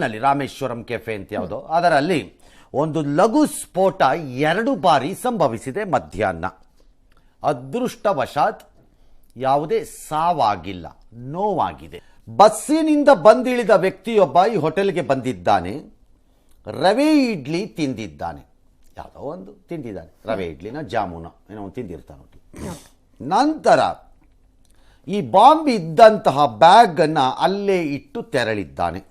ನಲ್ಲಿ ರಾಮೇಶ್ವರಂ ಕೆಫೆ ಅಂತ ಯಾವುದು. ಅದರಲ್ಲಿ ಒಂದು ಲಘು ಸ್ಫೋಟ ಎರಡು ಬಾರಿ ಸಂಭವಿಸಿದೆ ಮಧ್ಯಾಹ್ನ. ಅದೃಷ್ಟವಶಾತ್ ಯಾವುದೇ ಸಾವಾಗಿಲ್ಲ, ನೋವಾಗಿದೆ. ಬಸ್ಸಿನಿಂದ ಬಂದಿಳಿದ ವ್ಯಕ್ತಿಯೊಬ್ಬ ಈ ಹೋಟೆಲ್ಗೆ ಬಂದಿದ್ದಾನೆ. ರವೆ ಇಡ್ಲಿ ತಿಂದಿದ್ದಾನೆ. ಯಾವುದೋ ಒಂದು ತಿಂದಿದ್ದಾನೆ. ರವೆ ಇಡ್ಲಿನ ಜಾಮೂನ. ಏನೋ ಒಂದು ತಿಂದಿರ್ತಾನೆ. ನಂತರ ಈ ಬಾಂಬ್ ಇದ್ದಂತಹ ಬ್ಯಾಗನ್ನು ಅಲ್ಲೇ ಇಟ್ಟು ತೆರಳಿದ್ದಾನೆ.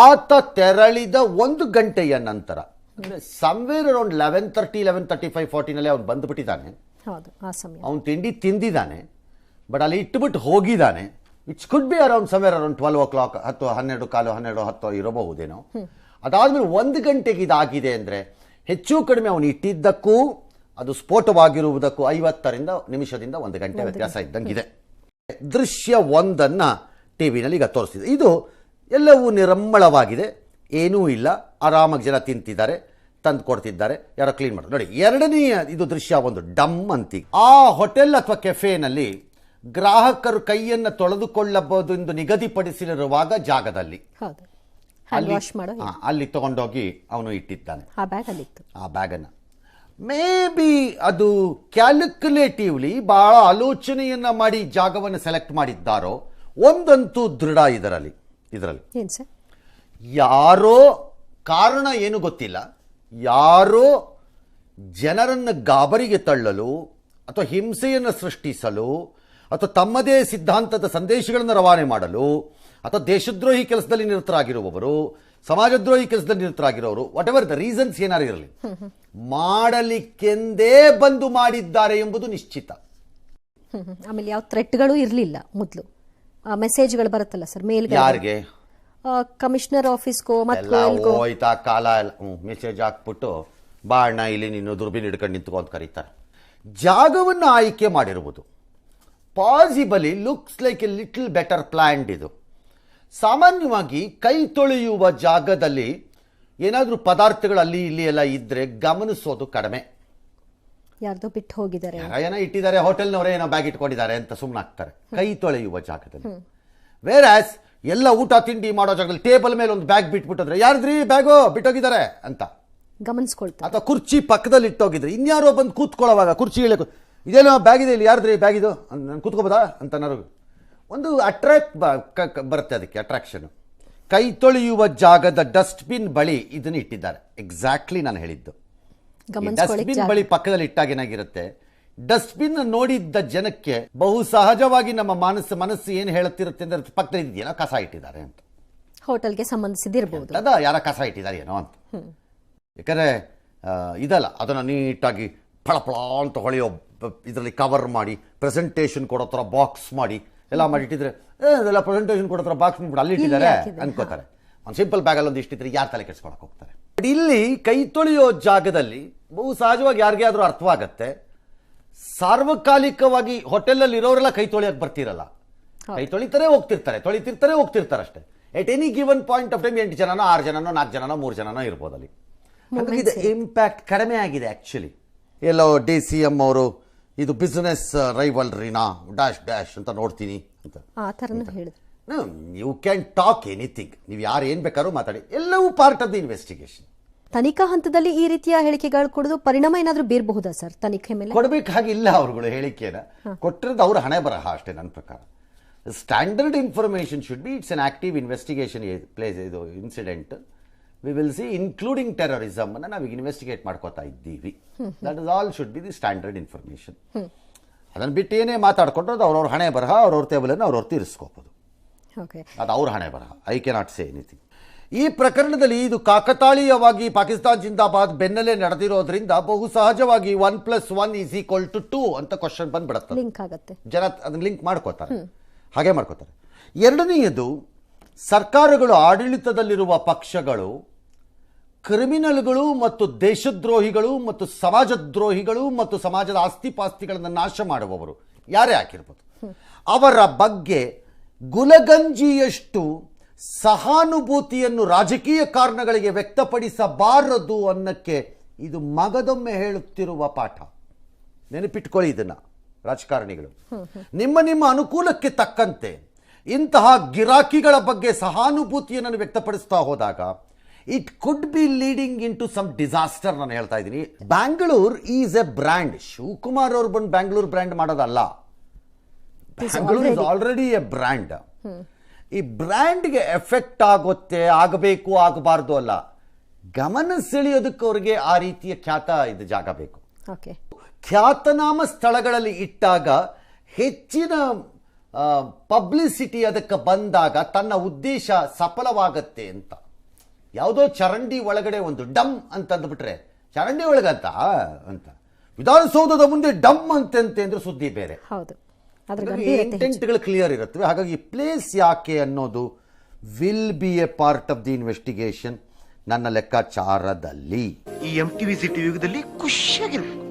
ಆತ ತೆರಳಿದ ಒಂದು ಗಂಟೆಯ ನಂತರ ಅಂದರೆ somewhere around eleven thirty eleven thirty five ಫಾರ್ಟಿನಲ್ಲಿ ಅವ್ನು ಬಂದುಬಿಟ್ಟಿದ್ದಾನೆ. ಅವನು ತಿಂಡಿ ತಿಂದಿದ್ದಾನೆ ಬಟ್ ಅಲ್ಲಿ ಇಟ್ಟುಬಿಟ್ಟು ಹೋಗಿದ್ದಾನೆ it's could be around somewhere around twelve o'clock ಹತ್ತು ಹನ್ನೆರಡು ಕಾಲು ಹನ್ನೆರಡು ಹತ್ತು ಇರಬಹುದೇನೋ. ಅದಾದ್ಮೇಲೆ ಒಂದು ಗಂಟೆಗೆ ಇದಾಗಿದೆ ಅಂದರೆ ಹೆಚ್ಚು ಕಡಿಮೆ ಅವನು ಇಟ್ಟಿದ್ದಕ್ಕೂ ಅದು ಸ್ಫೋಟವಾಗಿರುವುದಕ್ಕೂ ಐವತ್ತರಿಂದ ನಿಮಿಷದಿಂದ ಒಂದು ಗಂಟೆ ವ್ಯತ್ಯಾಸ ಇದ್ದಂಗಿದೆ. ದೃಶ್ಯ ಒಂದನ್ನು ಟಿ ವಿನಲ್ಲಿ ಈಗ ತೋರಿಸಿದೆ ಇದು ಎಲ್ಲವೂ ನಿರಮ್ಮಳವಾಗಿದೆ. ಏನೂ ಇಲ್ಲ. ಆರಾಮಾಗಿ ಜನ ತಿಂತಿದ್ದಾರೆ. ತಂದು ಕೊಡ್ತಿದ್ದಾರೆ. ಯಾರೋ ಕ್ಲೀನ್ ಮಾಡೋದು ನೋಡಿ ಎರಡನೆಯ ಇದು ದೃಶ್ಯ ಒಂದು ಡಮ್ ಅಂತಿ. ಆ ಹೋಟೆಲ್ ಅಥವಾ ಕೆಫೆನಲ್ಲಿ ಗ್ರಾಹಕರು ಕೈಯನ್ನು ತೊಳೆದುಕೊಳ್ಳಬಹುದು ಎಂದು ನಿಗದಿಪಡಿಸಿರುವಾಗ ಜಾಗದಲ್ಲಿ. ಹಾ, ಅಲ್ಲಿ ತಗೊಂಡೋಗಿ ಅವನು ಇಟ್ಟಿದ್ದಾನೆ. ಆ ಬ್ಯಾಗನ್ನು. ಮೇ ಬಿ ಅದು ಕ್ಯಾಲ್ಕುಲೇಟಿವ್ಲಿ ಬಹಳ ಆಲೋಚನೆಯನ್ನ ಮಾಡಿ ಜಾಗವನ್ನು ಸೆಲೆಕ್ಟ್ ಮಾಡಿದ್ದಾರೋ ಒಂದಂತೂ ದೃಢ ಇದರಲ್ಲಿ. ಇದರಲ್ಲಿ. ಯಾರೋ ಕಾರಣ ಏನು ಗೊತ್ತಿಲ್ಲ. ಯಾರೋ ಜನರನ್ನು ಗಾಬರಿಗೆ ತಳ್ಳಲು ಅಥವಾ ಹಿಂಸೆಯನ್ನು ಸೃಷ್ಟಿಸಲು ಅಥವಾ ತಮ್ಮದೇ ಸಿದ್ಧಾಂತದ ಸಂದೇಶಗಳನ್ನು ರವಾನೆ ಮಾಡಲು ಅಥವಾ ದೇಶದ್ರೋಹಿ ಕೆಲಸದಲ್ಲಿ ನಿರತರಾಗಿರುವವರು ಸಮಾಜದ್ರೋಹಿ ಕೆಲಸದಲ್ಲಿ ನಿರತರಾಗಿರೋರು ವಾಟ್ ಎವರ್ ದ ರೀಸನ್ಸ್ ಏನಾರು ಇರಲಿ ಮಾಡಲಿಕ್ಕೆಂದೇ ಬಂದು ಮಾಡಿದ್ದಾರೆ ಎಂಬುದು ನಿಶ್ಚಿತ. ಆಮೇಲೆ ಯಾವ ಥ್ರೆಟ್ಗಳು ಇರಲಿಲ್ಲ ಮೊದಲು. ಮೆಸೇಜ್ಗಳು ಬರುತ್ತಲ್ಲ ಸರ್ ಮೇಲ್ ಯಾರಿಗೆ? ಕಮಿಷನರ್ ಆಫೀಸ್ಗೋ ಎಲ್ಲ ಮತ್ತು ಹೋಯ್ತಾ ಕಾಲ ಎಲ್ಲ ಮೆಸೇಜ್ ಹಾಕ್ಬಿಟ್ಟು ಬಾ ಅಣ್ಣ ಇಲ್ಲಿ ನೀನು ದುರ್ಬಿನ್ ಹಿಡ್ಕೊಂಡು ನಿಂತ್ಕೊ ಅಂತ ಕರೀತಾರೆ. ಜಾಗವನ್ನು ಆಯ್ಕೆ ಮಾಡಿರುವುದು. Possibly looks like a little better planned ಇದು. ಸಾಮಾನ್ಯವಾಗಿ ಕೈ ತೊಳೆಯುವ ಜಾಗದಲ್ಲಿ ಏನಾದರೂ ಪದಾರ್ಥಗಳು ಅಲ್ಲಿ ಇಲ್ಲಿ ಎಲ್ಲ ಇದ್ದರೆ ಗಮನಿಸೋದು ಕಡಿಮೆ. ಯಾರ್ದೋ ಬಿಟ್ಟು ಹೋಗಿದ್ದಾರೆ ಏನೋ ಇಟ್ಟಿದ್ದಾರೆ ಹೋಟೆಲ್ನವರೇ ಏನೋ ಬ್ಯಾಗ್ ಇಟ್ಕೊಂಡಿದ್ದಾರೆ ಅಂತ ಸುಮ್ಮನಾಗ್ತಾರೆ ಕೈ ತೊಳೆಯುವ ಜಾಗದಲ್ಲಿ. ವೇರಾಸ್ ಎಲ್ಲ ಊಟ ತಿಂಡಿ ಮಾಡೋ ಜಾಗದಲ್ಲಿ ಟೇಬಲ್ ಮೇಲೆ ಒಂದು ಬ್ಯಾಗ್ ಬಿಟ್ಬಿಟ್ಟಿದ್ರೆ ಯಾರ್ದ್ರಿ ಬ್ಯಾಗು ಬಿಟ್ಟೋಗಿದ್ದಾರೆ ಅಂತ. ಗಮನಿಸ್ಕೊಳ್ತಾರೆ. ಅಥವಾ ಕುರ್ಚಿ ಪಕ್ಕದಲ್ಲಿ ಇಟ್ಟೋಗಿದ್ರೆ ಇನ್ಯಾರೋ ಬಂದು ಕೂತ್ಕೊಳ್ಳೋವಾಗ ಕುರ್ಚಿ ಇಳಿ ಇದೇನೋ ಬ್ಯಾಗ್ ಇದೆ ಇಲ್ಲಿ ಯಾರ್ದ್ರಿ ಬ್ಯಾಗ್ ಇದು? ನಾನು ಕೂತ್ಕೋಬೋದಾ ಅಂತ ಅನ್ನೋರು ಒಂದು ಅಟ್ರಾಕ್ಟ್ ಬರುತ್ತೆ ಅದಕ್ಕೆ ಅಟ್ರಾಕ್ಷನ್ ಕೈ ತೊಳೆಯುವ ಜಾಗದ ಡಸ್ಟ್ಬಿನ್ ಬಳಿ ಇದನ್ನು ಇಟ್ಟಿದ್ದಾರೆ. ಎಕ್ಸಾಕ್ಟ್ಲಿ ನಾನು ಹೇಳಿದ್ದು. ಡಸ್ಟ್ಬಿನ್ ಬಳಿ ಪಕ್ಕದಲ್ಲಿ ಇಟ್ಟಾಗ ಏನಾಗಿರುತ್ತೆ ಡಸ್ಟ್ಬಿನ್ ನೋಡಿದ್ದ ಜನಕ್ಕೆ ಬಹು ಸಹಜವಾಗಿ ನಮ್ಮ ಮನಸ್ಸು ಮನಸ್ಸು ಏನು ಹೇಳುತ್ತಿರುತ್ತೆ ಅಂದ್ರೆ ಪಕ್ಕದಲ್ಲಿ ಏನೋ ಕಸ ಇಟ್ಟಿದ್ದಾರೆ ಅಂತ. ಹೋಟೆಲ್ಗೆ ಸಂಬಂಧಿಸಿದಿರಬಹುದು ಅದ ಯಾರ ಕಸ ಇಟ್ಟಿದ್ದಾರೆ ಏನೋ ಅಂತ. ಯಾಕಂದ್ರೆ ಇದಲ್ಲ ಅದನ್ನು ನೀಟಾಗಿ ಫಳಫಳ ಅಂತ ಹೊಳೆಯೋ ಇದರಲ್ಲಿ ಕವರ್ ಮಾಡಿ ಪ್ರೆಸೆಂಟೇಷನ್ ಕೊಡೋ ಥರ ಬಾಕ್ಸ್ ಮಾಡಿ ಎಲ್ಲ ಮಾಡಿ ಇಟ್ಟಿದ್ರೆ ಏ ಇದೆಲ್ಲ ಪ್ರೆಸೆಂಟೇಷನ್ ಕೊಡೋ ಥರ ಬಾಕ್ಸ್ ಮಾಡಿಬಿಟ್ಟು ಅಲ್ಲಿ ಇಟ್ಟಿದ್ದಾರೆ ಅನ್ಕೋತಾರೆ. ಒಂದು ಸಿಂಪಲ್ ಬ್ಯಾಗಲ್ಲಿ ಒಂದು ಇಷ್ಟಿದ್ರೆ ಯಾರು ತಲೆ ಕೆಡಿಸ್ಕೊಳಕ್ಕೆ ಹೋಗ್ತಾರೆ? ಇಲ್ಲಿ ಕೈ ತೊಳೆಯೋ ಜಾಗದಲ್ಲಿ ಬಹು ಸಹಜವಾಗಿ ಯಾರಿಗೆ ಆದರೂ ಅರ್ಥವಾಗತ್ತೆ. ಸಾರ್ವಕಾಲಿಕವಾಗಿ ಹೋಟೆಲಲ್ಲಿ ಇರೋರೆಲ್ಲ ಕೈ ತೊಳೆಯಕ್ಕೆ ಬರ್ತಿರಲ್ಲ. ಕೈ ತೊಳಿತಾರೆ ಹೋಗ್ತಿರ್ತಾರೆ ತೊಳಿತಿರ್ತಾರೆ ಹೋಗ್ತಿರ್ತಾರೆ ಅಷ್ಟೇ at any given point of time ಎಂಟು ಜನನೋ ಆರು ಜನನೋ ನಾಲ್ಕು ಜನನೋ ಮೂರು ಜನನೋ ಇರ್ಬೋದು ಅಲ್ಲಿ. ಹಾಗಾಗಿ ಇದು ಇಂಪ್ಯಾಕ್ಟ್ ಕಡಿಮೆ ಆಗಿದೆ ಆ್ಯಕ್ಚುಲಿ ಎಲ್ಲೋ ಡಿ ಸಿ ಎಂ ಅವರು ಇದು ಬಿಸ್ನೆಸ್ ರೈವಲ್ರಿನಾ ಡ್ಯಾಶ್ ಡ್ಯಾಶ್ ಅಂತ ನೋಡ್ತೀನಿ ಅಂತ. ಆ ಥರನೂ ಹೇಳಿದ್ರು. ಯು ಕ್ಯಾನ್ ಟಾಕ್ ಎನಿಥಿಂಗ್ ನೀವು ಯಾರು ಏನು ಬೇಕಾದ್ರೂ ಮಾತಾಡಿ. ಎಲ್ಲವೂ ಪಾರ್ಟ್ ಆಫ್ ದಿ ಇನ್ವೆಸ್ಟಿಗೇಷನ್ ತನಿಖಾ ಹಂತದಲ್ಲಿ ಈ ರೀತಿಯ ಹೇಳಿಕೆಗಳು ಕೊಡೋದು ಪರಿಣಾಮ ಏನಾದರೂ ಬೀರಬಹುದಾ ಸರ್ ತನಿಖೆ ಮೇಲೆ? ಕೊಡಬೇಕಾಗಿಲ್ಲ ಅವರುಗಳು ಹೇಳಿಕೆನ. ಕೊಟ್ಟಿರೋದು ಅವ್ರ ಹಣೆ ಬರಹ ಅಷ್ಟೇ ನನ್ನ ಪ್ರಕಾರ. Standard information should be it's an active investigation place ಇದು incident we will see including terrorism ಅನ್ನ ನಾವು ಇನ್ವೆಸ್ಟಿಗೇಟ್ ಮಾಡ್ಕೋತಾ ಇದ್ದೀವಿ. That is all should be the standard information ಅದನ್ನು ಬಿಟ್ಟು ಏನೇ ಮಾತಾಡ್ಕೊಂಡ್ರೆ ಅವ್ರವ್ರ ಹಣೆ ಬರಹ ಅವ್ರವ್ರ ಟೇಬಲನ್ನು ಅವ್ರವ್ರು ತೀರಿಸ್ಕೋಬೋದು. ಅದು ಅವ್ರ ಹಣೆ ಬರಹ. ಐ ಕೆನಾಟ್ ಸೇ ಎನಿಥಿಂಗ್ ಈ ಪ್ರಕರಣದಲ್ಲಿ ಇದು ಕಾಕತಾಳೀಯವಾಗಿ ಪಾಕಿಸ್ತಾನ್ ಜಿಂದಾಬಾದ್ ಬೆನ್ನಲ್ಲೇ ನಡೆದಿರೋದ್ರಿಂದ ಬಹು ಸಹಜವಾಗಿ one plus one is equal to two ಅಂತ ಕ್ವಶನ್ ಬಂದ್ಬಿಡುತ್ತೆ. ಲಿಂಕ್ ಆಗುತ್ತೆ. ಜನ ಅದನ್ನ ಲಿಂಕ್ ಮಾಡ್ಕೋತಾರೆ ಹಾಗೆ ಮಾಡ್ಕೋತಾರೆ ಎರಡನೆಯದು ಸರ್ಕಾರಗಳು ಆಡಳಿತದಲ್ಲಿರುವ ಪಕ್ಷಗಳು ಕ್ರಿಮಿನಲ್ಗಳು ಮತ್ತು ದೇಶದ್ರೋಹಿಗಳು ಮತ್ತು ಸಮಾಜದ್ರೋಹಿಗಳು ಮತ್ತು ಸಮಾಜದ ಆಸ್ತಿಪಾಸ್ತಿಗಳನ್ನು ನಾಶ ಮಾಡುವವರು. ಯಾರೇ ಆಗಿರ್ಬೋದು. ಅವರ ಬಗ್ಗೆ ಗುಲಗಂಜಿಯಷ್ಟು ಸಹಾನುಭೂತಿಯನ್ನು ರಾಜಕೀಯ ಕಾರಣಗಳಿಗೆ ವ್ಯಕ್ತಪಡಿಸಬಾರದು ಅನ್ನಕ್ಕೆ ಇದು ಮಗದೊಮ್ಮೆ ಹೇಳುತ್ತಿರುವ ಪಾಠ. ನೆನಪಿಟ್ಕೊಳ್ಳಿ ಇದನ್ನ, ರಾಜಕಾರಣಿಗಳು. ನಿಮ್ಮ ನಿಮ್ಮ ಅನುಕೂಲಕ್ಕೆ ತಕ್ಕಂತೆ ಇಂತಹ ಗಿರಾಕಿಗಳ ಬಗ್ಗೆ ಸಹಾನುಭೂತಿಯನ್ನು ವ್ಯಕ್ತಪಡಿಸ್ತಾ ಹೋದಾಗ it could be leading into some disaster ನಾನು ಹೇಳ್ತಾ ಇದ್ದೀನಿ. Bangalore is a brand Shivakumar ಅವ್ರು ಬಂದು ಬ್ಯಾಂಗ್ಳೂರ್ ಬ್ರ್ಯಾಂಡ್ ಮಾಡೋದಲ್ಲ. Bangalore is already a brand ಈ ಬ್ರ್ಯಾಂಡ್ಗೆ ಎಫೆಕ್ಟ್ ಆಗುತ್ತೆ ಆಗಬೇಕು ಆಗಬಾರ್ದು ಅಲ್ಲ. ಗಮನ ಸೆಳೆಯೋದಕ್ಕೆ ಅವ್ರಿಗೆ ಆ ರೀತಿಯ ಖ್ಯಾತ ಇದು ಜಾಗ ಬೇಕು. ಖ್ಯಾತನಾಮ ಸ್ಥಳಗಳಲ್ಲಿ ಇಟ್ಟಾಗ ಹೆಚ್ಚಿನ ಪಬ್ಲಿಸಿಟಿ ಅದಕ್ಕೆ ಬಂದಾಗ ತನ್ನ ಉದ್ದೇಶ ಸಫಲವಾಗತ್ತೆ ಅಂತ. ಯಾವುದೋ ಚರಂಡಿ ಒಳಗಡೆ ಒಂದು ಡಮ್ ಅಂತ ಅಂದ್ಬಿಟ್ರೆ ಚರಂಡಿ ಒಳಗಂತ ಅಂತ. ವಿಧಾನಸೌಧದ ಮುಂದೆ ಡಮ್ ಅಂತಂತೆ ಅಂದ್ರೆ ಸುದ್ದಿ ಬೇರೆ. ಹೌದು. ಇಂಟೆಂಟ್ಗಳು ಕ್ಲಿಯರ್ ಇರುತ್ತವೆ. ಹಾಗಾಗಿ ಪ್ಲೇಸ್ ಯಾಕೆ ಅನ್ನೋದು will be a part of the investigation ನನ್ನ ಲೆಕ್ಕಾಚಾರದಲ್ಲಿ. ಈ ಎಂ ಟಿವಿ ಸಿಟಿ ಯುಗದಲ್ಲಿ ಖುಷಿಯಾಗಿರ್ಬೇಕು.